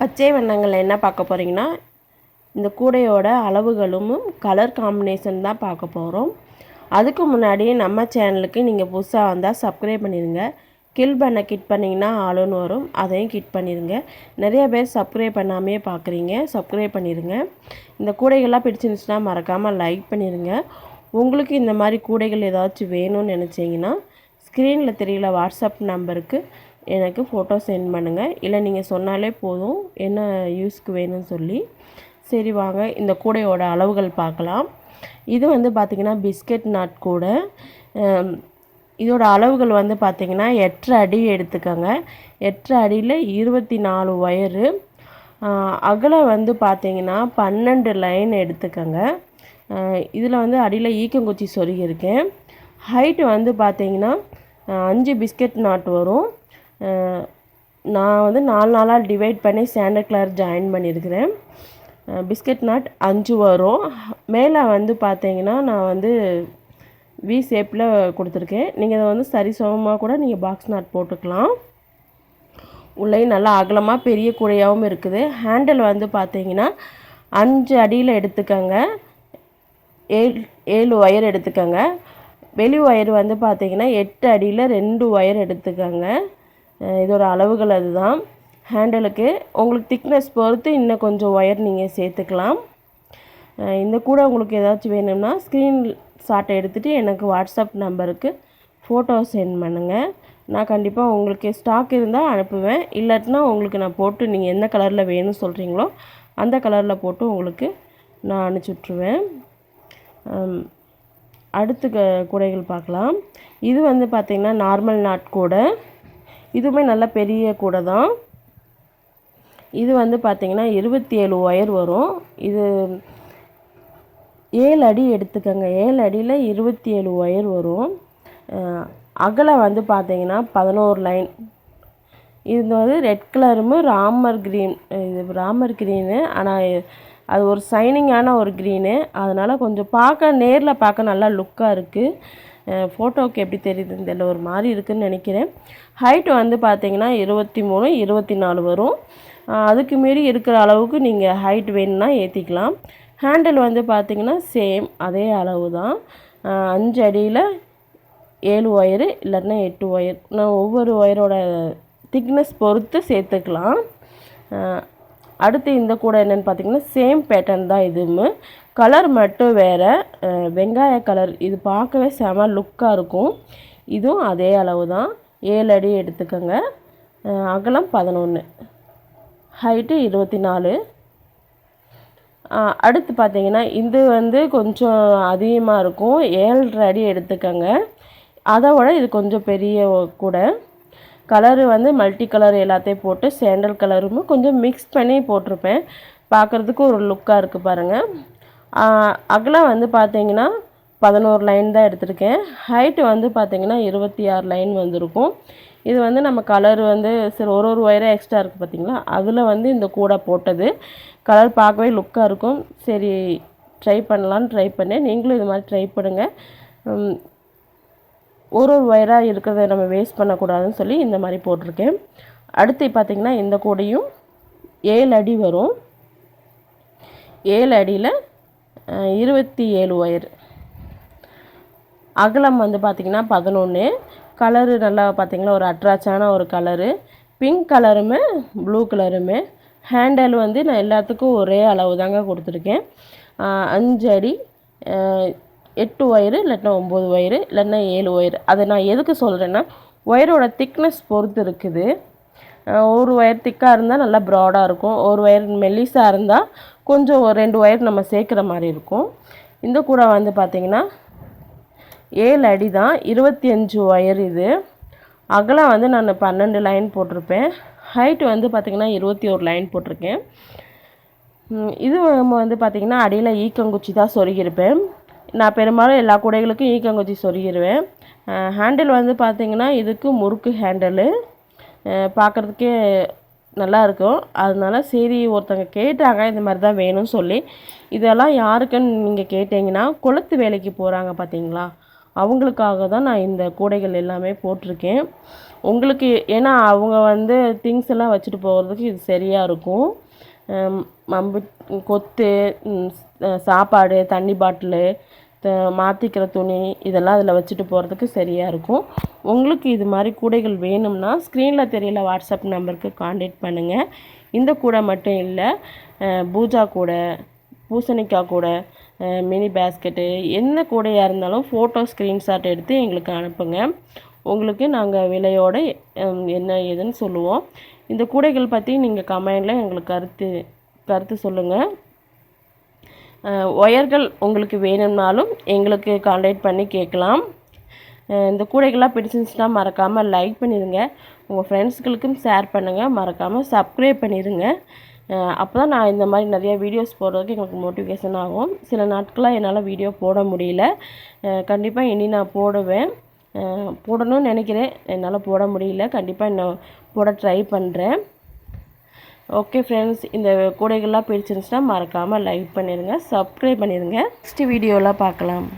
பச்சை வண்ணங்களில் என்ன பார்க்க போகிறீங்கன்னா இந்த கூடையோட அளவுகளும் கலர் காம்பினேஷன் தான் பார்க்க போகிறோம் அதுக்கு முன்னாடி நம்ம சேனலுக்கு நீங்கள் புதுசாக வந்தால் சப்ஸ்கிரைப் பண்ணிடுங்க கில் பண்ண கிட் பண்ணிங்கன்னா ஆளுன்னு வரும். அதையும் கிட் பண்ணிடுங்க நிறைய பேர் சப்ஸ்கிரைப் பண்ணாமே பார்க்குறீங்க. சப்ஸ்கிரைப் பண்ணிடுங்க இந்த கூடைகள்லாம் பிடிச்சிருந்துச்சுன்னா மறக்காமல் லைக் பண்ணிடுங்க உங்களுக்கு இந்த மாதிரி கூடைகள் ஏதாச்சும் வேணும்னு நினச்சிங்கன்னா ஸ்க்ரீனில் தெரியல வாட்ஸ்அப் நம்பருக்கு எனக்கு ஃபோட்டோ சென்ட் பண்ணுங்கள் இல்லை நீங்கள் சொன்னாலே போதும். என்ன யூஸ்க்கு வேணும்னு சொல்லி. சரி வாங்க. இந்த கூடையோட அளவுகள் பார்க்கலாம். இது வந்து பார்த்திங்கன்னா பிஸ்கட் நாட் கூடை. இதோட அளவுகள் வந்து பார்த்திங்கன்னா எட்டு அடி எடுத்துக்கோங்க. எட்டு அடியில் இருபத்தி நாலு ஒயரு அகலம் வந்து பார்த்திங்கன்னா பன்னெண்டு லைன் எடுத்துக்கோங்க. இதில் வந்து அடியில் ஈக்கங்குச்சி சொருகியிருக்கேன். ஹைட்டு வந்து பார்த்திங்கன்னா அஞ்சு பிஸ்கட் நாட் வரும். நான் வந்து நாலு நாளாக டிவைட் பண்ணி சாண்டர் கிளார் ஜாயின் பண்ணியிருக்கிறேன். பிஸ்கட் நாட் அஞ்சு வரும். மேலே வந்து பார்த்தீங்கன்னா நான் வந்து வி ஷேப்பில் கொடுத்துருக்கேன். நீங்கள் இதை வந்து சரி சமமாக கூட நீங்கள் பாக்ஸ் நாட் போட்டுக்கலாம். உள்ளேயும் நல்லா அகலமாக பெரிய குழையாகவும் இருக்குது. ஹேண்டில் வந்து பார்த்தீங்கன்னா அஞ்சு அடியில் எடுத்துக்கோங்க. ஏழு ஏழு ஒயர் எடுத்துக்கோங்க. வெளி ஒயர் வந்து பார்த்தீங்கன்னா எட்டு அடியில் ரெண்டு ஒயர் எடுத்துக்கோங்க. இதோட அளவுகள் அதுதான். ஹேண்டலுக்கு உங்களுக்கு திக்னஸ் பொறுத்து இன்னும் கொஞ்சம் ஒயர் நீங்கள் சேர்த்துக்கலாம். இந்த கூட உங்களுக்கு ஏதாச்சும் வேணும்னா ஸ்க்ரீன் ஷாட்டை எடுத்துகிட்டு எனக்கு வாட்ஸ்அப் நம்பருக்கு ஃபோட்டோ சென்ட் பண்ணுங்கள் நான் கண்டிப்பாக உங்களுக்கு ஸ்டாக் இருந்தால் அனுப்புவேன். இல்லாட்டினா உங்களுக்கு நான் போட்டு நீங்கள் எந்த கலரில் வேணும்னு சொல்கிறீங்களோ அந்த கலரில் போட்டு உங்களுக்கு நான் அனுப்பிச்சுட்ருவேன் அடுத்து க கூடைகள் பார்க்கலாம். இது வந்து பார்த்திங்கன்னா நார்மல் நாட் கூடை. இதுவுமே நல்ல பெரிய கூடை தான் இது வந்து பார்த்திங்கன்னா இருபத்தி ஏழு ஒயர் வரும். இது ஏழு அடி எடுத்துக்கோங்க. ஏழு அடியில் இருபத்தி ஏழு ஒயர் வரும். அகலம் வந்து பார்த்திங்கன்னா பதினோரு லைன். இது வந்து ரெட் கலரும் ராமர் க்ரீன். இது ராமர் க்ரீனு. ஆனால் அது ஒரு சைனிங்கான ஒரு க்ரீனு. அதனால் கொஞ்சம் பார்க்க நேரில் பார்க்க நல்லா லுக்காக இருக்குது ஃபோட்டோவுக்கு எப்படி தெரியுதுன்னு தெரியல ஒரு மாதிரி இருக்குதுன்னு நினைக்கிறேன். ஹைட் வந்து பார்த்தீங்கன்னா இருபத்தி மூணு இருபத்தி நாலு வரும். அதுக்கு மீறி இருக்கிற அளவுக்கு நீங்கள் ஹைட் வேணும்னா ஏற்றிக்கலாம் ஹேண்டில் வந்து பார்த்தீங்கன்னா சேம் அதே அளவு தான். அஞ்சு அடியில் ஏழு ஒயரு இல்லைன்னா எட்டு ஒயர் நான் ஒவ்வொரு ஒயரோட திக்னஸ் பொறுத்து சேர்த்துக்கலாம். அடுத்து இந்த கூட என்னென்னு பார்த்தீங்கன்னா சேம் பேட்டர்ன் தான் இதுவும். கலர் மட்டும் வேறு. வெங்காய கலர் இது பார்க்கவே செம லுக்காக இருக்கும். இதுவும் அதே அளவு தான் ஏழு அடி எடுத்துக்கோங்க. அகலம் பதினொன்று ஹைட்டு இருபத்தி நாலு அடுத்து பார்த்தீங்கன்னா இது வந்து கொஞ்சம் அதிகமாக இருக்கும். ஏழரை அடி எடுத்துக்கோங்க. அதை விட இது கொஞ்சம் பெரிய கூட. கலரு வந்து மல்டி கலர் எல்லாத்தையும் போட்டு சேண்டல் கலரும் கொஞ்சம் மிக்ஸ் பண்ணி போட்டிருப்பேன். பார்க்குறதுக்கு ஒரு லுக்காக இருக்குது பாருங்கள் அகலம் வந்து பார்த்தீங்கன்னா பதினோரு லைன் தான் எடுத்திருக்கேன். ஹைட்டு வந்து பார்த்தீங்கன்னா இருபத்தி ஆறு லைன் வந்திருக்கும். இது வந்து நம்ம கலர் வந்து சரி ஒரு ஒரு ஒயராக எக்ஸ்ட்ரா இருக்குது பார்த்தீங்களா அதில் வந்து இந்த கூடை போட்டது. கலர் பார்க்கவே லுக்காக இருக்கும். சரி ட்ரை பண்ணலான்னு ட்ரை பண்ணேன். நீங்களும் இது மாதிரி ட்ரை பண்ணுங்கள் ஒரு ஒரு ஒயராக இருக்கிறத நம்ம வேஸ்ட் பண்ணக்கூடாதுன்னு சொல்லி இந்த மாதிரி போட்டிருக்கேன். அடுத்து பார்த்திங்கன்னா இந்த கூடையும் ஏழு அடி வரும். ஏழு அடியில் இருபத்தி ஏழு ஒயர். அகலம் வந்து பார்த்திங்கன்னா பதினொன்று கலரு நல்லா பார்த்திங்கன்னா ஒரு அட்ராக்டான ஒரு கலரு. பிங்க் கலருமே ப்ளூ கலருமே. ஹேண்டல் வந்து நான் எல்லாத்துக்கும் ஒரே அளவு தாங்க கொடுத்துருக்கேன். அஞ்சு அடி எட்டு ஒயரு இல்லைன்னா ஒம்பது ஒயரு இல்லைன்னா ஏழு ஒயரு. அதை நான் எதுக்கு சொல்கிறேன்னா ஒயரோட திக்னஸ் பொறுத்து இருக்குது. ஒரு ஒயர் திக்காக இருந்தால் நல்லா ப்ராடாக இருக்கும். ஒரு ஒயர் மெல்லிஸாக இருந்தால் கொஞ்சம் ஒரு ரெண்டு ஒயர் நம்ம சேர்க்குற மாதிரி இருக்கும். இந்த கூட வந்து பார்த்திங்கன்னா ஏழு அடி தான் இருபத்தி அஞ்சு ஒயர் இது. அகலம் வந்து நான் பன்னெண்டு லைன் போட்டிருப்பேன். ஹைட் வந்து பார்த்திங்கன்னா இருபத்தி ஒரு லைன் போட்டிருக்கேன். இது நம்ம வந்து பார்த்திங்கன்னா அடியில் ஈக்கங்குச்சி தான் சொருகியிருப்பேன். நான் பெரும்பாலும் எல்லா கூடைகளுக்கும் ஈக்கங்குச்சி சொருகிடுவேன் ஹேண்டில் வந்து பார்த்திங்கன்னா இதுக்கு முறுக்கு ஹேண்டலு பார்க்குறதுக்கே நல்லா இருக்கும் அதனால சரி ஒருத்தங்க கேட்டாங்க இந்த மாதிரி தான் வேணும்னு சொல்லி. இதெல்லாம் யாருக்குன்னு நீங்கள் கேட்டிங்கன்னா கொளுத்து வேலைக்கு போகிறாங்க பார்த்தீங்களா அவங்களுக்காக தான் நான் இந்த கூடைகள் எல்லாமே போட்டிருக்கேன். உங்களுக்கு ஏன்னா அவங்க வந்து திங்ஸ் எல்லாம் வச்சுட்டு போகிறதுக்கு இது சரியாக இருக்கும். மம்பு கொத்து சாப்பாடு தண்ணி பாட்டிலு மாற்றிக்கிற துணி இதெல்லாம் அதில் வச்சுட்டு போகிறதுக்கு சரியாக இருக்கும். உங்களுக்கு இது மாதிரி கூடைகள் வேணும்னா ஸ்க்ரீனில் தெரியல வாட்ஸ்அப் நம்பருக்கு காண்டாக்ட் பண்ணுங்கள் இந்த கூடை மட்டும் இல்லை பூஜா கூடை பூசணிக்காய் கூடை மினி பேஸ்கெட்டு என்ன கூடையாக இருந்தாலும் ஃபோட்டோ ஸ்க்ரீன்ஷாட் எடுத்து எங்களுக்கு அனுப்புங்க. உங்களுக்கு நாங்கள் விலையோட என்ன ஏதுன்னு சொல்லுவோம். இந்த கூடைகள் பற்றி நீங்கள் கமெண்டில் எங்களுக்கு கருத்து கருத்து சொல்லுங்கள் ஒயர்கள் உங்களுக்கு வேணும்னாலும் எங்களுக்கு காண்டாக்ட் பண்ணி கேட்கலாம். இந்த கூடைகள்லாம் பிடிச்சிருந்துச்சுன்னா மறக்காமல் லைக் பண்ணிடுங்க உங்கள் ஃப்ரெண்ட்ஸ்களுக்கும் ஷேர் பண்ணுங்கள் மறக்காமல் சப்ஸ்கிரைப் பண்ணிடுங்க அப்போ தான் நான் இந்த மாதிரி நிறைய வீடியோஸ் போடுறதுக்கு எங்களுக்கு மோட்டிவேஷன் ஆகும். சில நாட்களாக என்னால் வீடியோ போட முடியல. கண்டிப்பாக இனி நான் போடுவேன். போடணும்னு நினைக்கிறேன். என்னால் போட முடியல. கண்டிப்பாக இன்னும் போட ட்ரை பண்ணுறேன் ஓகே ஃப்ரெண்ட்ஸ் இந்த கூடைகள்லாம் பிடிச்சிருந்துச்சுன்னா மறக்காமல் லைக் பண்ணிடுங்க சப்ஸ்கிரைப் பண்ணிடுங்க நெக்ஸ்ட் வீடியோலாம் பார்க்கலாம்.